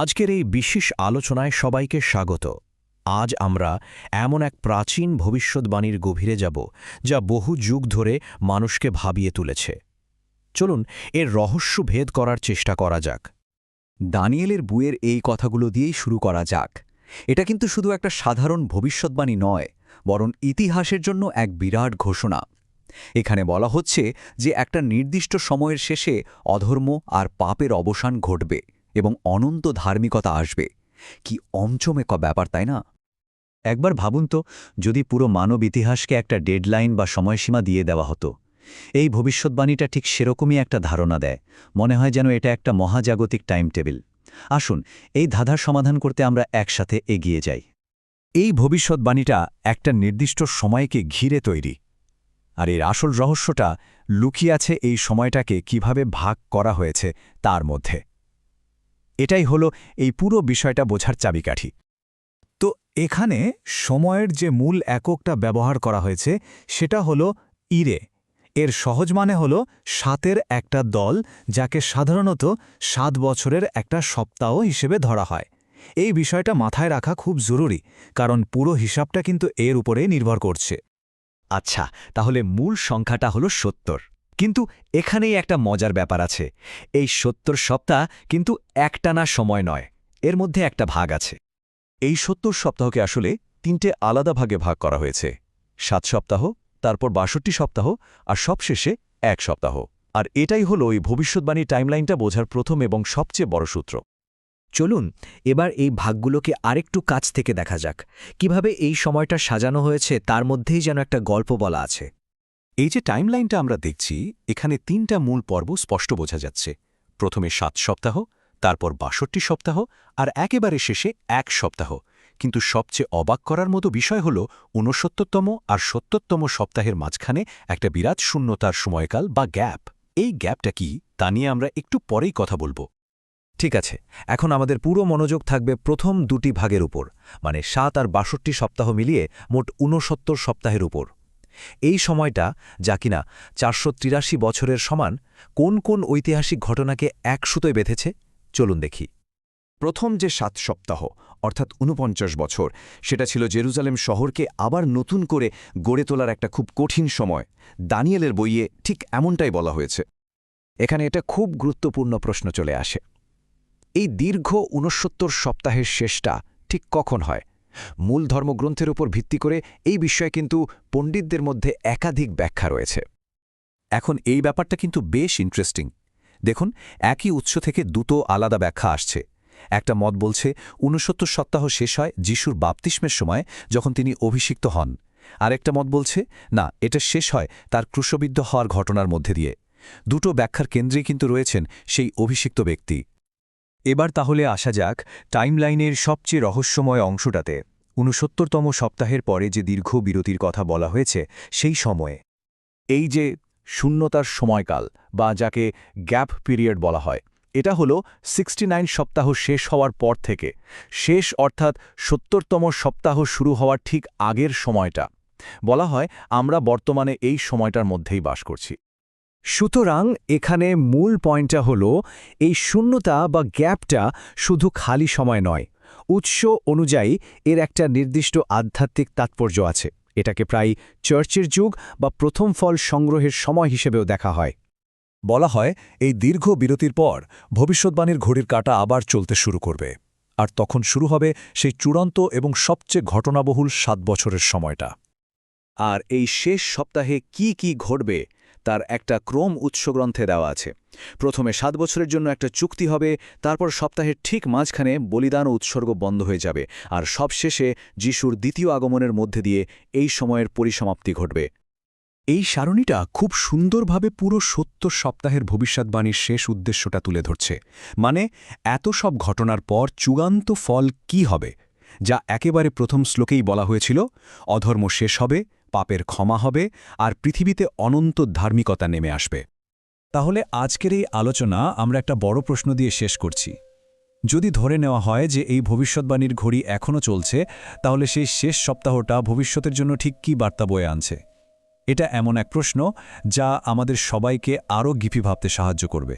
আজকের এই বিশেষ আলোচনায় সবাইকে স্বাগত। আজ আমরা এমন এক প্রাচীন ভবিষ্যৎবাণীর গভীরে যাব, যা বহু যুগ ধরে মানুষকে ভাবিয়ে তুলেছে। চলুন, এর রহস্য ভেদ করার চেষ্টা করা যাক। দানিয়েলের বুয়ের এই কথাগুলো দিয়েই শুরু করা যাক। এটা কিন্তু শুধু একটা সাধারণ ভবিষ্যৎবাণী নয়, বরং ইতিহাসের জন্য এক বিরাট ঘোষণা। এখানে বলা হচ্ছে যে একটা নির্দিষ্ট সময়ের শেষে অধর্ম আর পাপের অবসান ঘটবে। এবং অনন্ত ধার্মিকতা আসবে। কি অমচমে ক ব্যাপার, তাই না? একবার ভাবুন তো, যদি পুরো মানব ইতিহাসকে একটা ডেডলাইন বা সময়সীমা দিয়ে দেওয়া হতো, এই ভবিষ্যৎবাণীটা ঠিক সেরকমই একটা ধারণা দেয়। মনে হয় যেন এটা একটা মহাজাগতিক টাইম টেবিল আসুন, এই ধাঁধার সমাধান করতে আমরা একসাথে এগিয়ে যাই। এই ভবিষ্যৎবাণীটা একটা নির্দিষ্ট সময়কে ঘিরে তৈরি। আর এর আসল রহস্যটা লুকিয়ে আছে এই সময়টাকে কীভাবে ভাগ করা হয়েছে তার মধ্যে। এটাই হলো এই পুরো বিষয়টা বোঝার চাবিকাঠি। তো এখানে সময়ের যে মূল এককটা ব্যবহার করা হয়েছে সেটা হলো ইরে। এর সহজ মানে হল সাতের একটা দল যাকে সাধারণত সাত বছরের একটা সপ্তাহ হিসেবে ধরা হয়। এই বিষয়টা মাথায় রাখা খুব জরুরি, কারণ পুরো হিসাবটা কিন্তু এর উপরেই নির্ভর করছে। আচ্ছা তাহলে মূল সংখ্যাটা হলো সত্তর। কিন্তু এখানেই একটা মজার ব্যাপার আছে। এই সত্তর সপ্তাহ কিন্তু একটানা সময় নয়, এর মধ্যে একটা ভাগ আছে। এই সত্তর সপ্তাহকে আসলে তিনটে আলাদা ভাগে ভাগ করা হয়েছে। সাত সপ্তাহ, তারপর বাষট্টি সপ্তাহ, আর সবশেষে এক সপ্তাহ। আর এটাই হলো এই ভবিষ্যৎবাণী টাইমলাইনটা বোঝার প্রথম এবং সবচেয়ে বড় সূত্র। চলুন, এবার এই ভাগগুলোকে আরেকটু কাছ থেকে দেখা যাক। কীভাবে এই সময়টা সাজানো হয়েছে, তার মধ্যেই যেন একটা গল্প বলা আছে। এই যে টাইমলাইনটা আমরা দেখছি, এখানে তিনটা মূল পর্ব স্পষ্ট বোঝা যাচ্ছে। প্রথমে সাত সপ্তাহ, তারপর বাষট্টি সপ্তাহ আর একেবারে শেষে এক সপ্তাহ। কিন্তু সবচেয়ে অবাক করার মতো বিষয় হল ঊনসত্তরতম আর সত্তরতম সপ্তাহের মাঝখানে একটা বিরাট শূন্যতার সময়কাল বা গ্যাপ। এই গ্যাপটা কি, তা নিয়ে আমরা একটু পরেই কথা বলব। ঠিক আছে, এখন আমাদের পুরো মনোযোগ থাকবে প্রথম দুটি ভাগের উপর মানে সাত আর বাষট্টি সপ্তাহ মিলিয়ে মোট ঊনসত্তর সপ্তাহের উপর। এই সময়টা যা কিনা চারশো তিরাশি বছরের সমান, কোন কোন ঐতিহাসিক ঘটনাকে এক সুতোয় বেঁধেছে? চলুন দেখি। প্রথম যে সাত সপ্তাহ, অর্থাৎ ঊনপঞ্চাশ বছর, সেটা ছিল জেরুজালেম শহরকে আবার নতুন করে গড়ে তোলার একটা খুব কঠিন সময়। দানিয়েলের বইয়ে ঠিক এমনটাই বলা হয়েছে। এখানে এটা খুব গুরুত্বপূর্ণ প্রশ্ন চলে আসে। এই দীর্ঘ ঊনসত্তর সপ্তাহের শেষটা ঠিক কখন হয়? মূল ধর্মগ্রন্থের উপর ভিত্তি করে এই বিষয়ে কিন্তু পণ্ডিতদের মধ্যে একাধিক ব্যাখ্যা রয়েছে। এখন এই ব্যাপারটা কিন্তু বেশ ইন্টারেস্টিং দেখুন, একই উৎস থেকে দুটো আলাদা ব্যাখ্যা আসছে। একটা মত বলছে, ঊনসত্তর সপ্তাহ শেষ হয় যিশুর বাপতিস্মের সময় যখন তিনি অভিষিক্ত হন। আরেকটা মত বলছে, না, এটা শেষ হয় তার ক্রুশবিদ্ধ হওয়ার ঘটনার মধ্যে দিয়ে। দুটো ব্যাখ্যার কেন্দ্রেই কিন্তু রয়েছেন সেই অভিষিক্ত ব্যক্তি। এবার তাহলে আসা যাক টাইমলাইনের সবচেয়ে রহস্যময় অংশটাতে। ঊনসত্তরতম সপ্তাহের পরে যে দীর্ঘ বিরতির কথা বলা হয়েছে, সেই সময়ে। এই যে শূন্যতার সময়কাল, বা যাকে গ্যাপ পিরিয়ড বলা হয়, এটা হলো সিক্সটি সপ্তাহ শেষ হওয়ার পর থেকে। শেষ অর্থাৎ সত্তরতম সপ্তাহ শুরু হওয়ার ঠিক আগের সময়টা। বলা হয় আমরা বর্তমানে এই সময়টার মধ্যেই বাস করছি। সুতরাং এখানে মূল পয়েন্টটা হল, এই শূন্যতা বা গ্যাপটা শুধু খালি সময় নয়। উৎস অনুযায়ী এর একটা নির্দিষ্ট আধ্যাত্মিক তাৎপর্য আছে। এটাকে প্রায় চার্চের যুগ বা প্রথম ফল সংগ্রহের সময় হিসেবেও দেখা হয়। বলা হয়, এই দীর্ঘ বিরতির পর ভবিষ্যৎবাণীর ঘড়ির কাটা আবার চলতে শুরু করবে। আর তখন শুরু হবে সেই চূড়ান্ত এবং সবচেয়ে ঘটনাবহুল সাত বছরের সময়টা। আর এই শেষ সপ্তাহে কি কি ঘটবে তার একটা ক্রম উৎসগ্রন্থে দেওয়া আছে। প্রথমে সাত বছরের জন্য একটা চুক্তি হবে, তারপর সপ্তাহের ঠিক মাঝখানে বলিদান ও উৎসর্গ বন্ধ হয়ে যাবে, আর সবশেষে যিশুর দ্বিতীয় আগমনের মধ্যে দিয়ে এই সময়ের পরিসমাপ্তি ঘটবে। এই সারণীটা খুব সুন্দরভাবে পুরো সত্তর সপ্তাহের ভবিষ্যৎবাণীর শেষ উদ্দেশ্যটা তুলে ধরছে। মানে এত সব ঘটনার পর চূড়ান্ত ফল কি হবে, যা একেবারে প্রথম শ্লোকেই বলা হয়েছিল, অধর্ম শেষ হবে পাপের ক্ষমা হবে আর পৃথিবীতে অনন্ত ধার্মিকতা নেমে আসবে। তাহলে আজকের এই আলোচনা আমরা একটা বড় প্রশ্ন দিয়ে শেষ করছি। যদি ধরে নেওয়া হয় যে এই ভবিষ্যৎবাণীর ঘড়ি এখনও চলছে, তাহলে সেই শেষ সপ্তাহটা ভবিষ্যতের জন্য ঠিক কী বার্তা বয়ে আনছে? এটা এমন এক প্রশ্ন যা আমাদের সবাইকে আরও গিফি ভাবতে সাহায্য করবে।